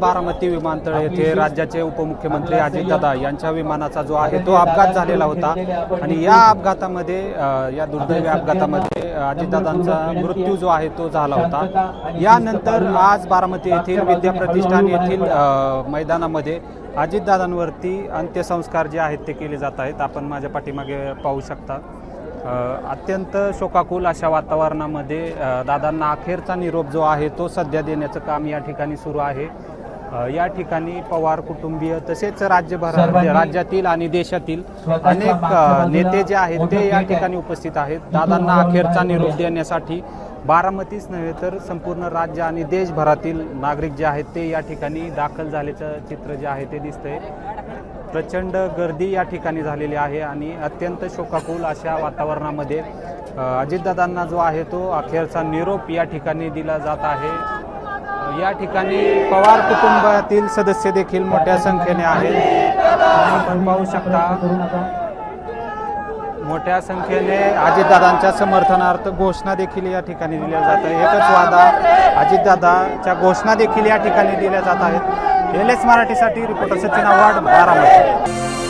बारामती विमानतळ येथे राज्याचे उपमुख्यमंत्री अजितदादा यांच्या विमानाचा जो आहे तो अपघात झालेला होता. आणि या अपघातामध्ये या दुर्दैवी अपघातामध्ये अजितदादांचा मृत्यू जो आहे तो झाला होता. यानंतर आज बारामती येथील विद्या प्रतिष्ठान येथील मैदानामध्ये अजितदादांवरती अंत्यसंस्कार जे आहेत ते केले जात आहेत. आपण माझ्या पाठीमागे पाहू शकता. अत्यंत शोकाकुल अशा वातावरणामध्ये दादांना अखेरचा निरोप जो आहे तो सध्या देण्याचं काम या ठिकाणी सुरू आहे. या ठिकाणी पवार कुटुंबीय तसेच राज्यभर राज्यातील आणि देशातील अनेक नेते जे आहेत ते या ठिकाणी उपस्थित आहेत. दादांना अखेरचा निरोप देण्यासाठी बारामतीच नव्हे तर संपूर्ण राज्य आणि देशभरातील नागरिक जे आहेत ते या ठिकाणी दाखल झाल्याचं चित्र जे आहे ते दिसतंय. प्रचंड गर्दी या ठिकाणी झालेली आहे आणि अत्यंत शोकाकुल अशा वातावरणामध्ये अजितदादांना जो आहे तो अखेरचा निरोप या ठिकाणी दिला जात आहे. या ठिकाणी पवार कुटुंबातील सदस्य देखील मोठ्या संख्येने आहेत. आपण पाहू शकता. मोठ्या संख्येने अजितदादांच्या समर्थनार्थ घोषणा देखील या ठिकाणी दिल्या जात आहे एकच वादा अजितदादाच्या घोषणा देखील या ठिकाणी दिल्या जात आहेत. एल एस मराठीसाठी रिपोर्टर सचिन आव्हाड बारामती.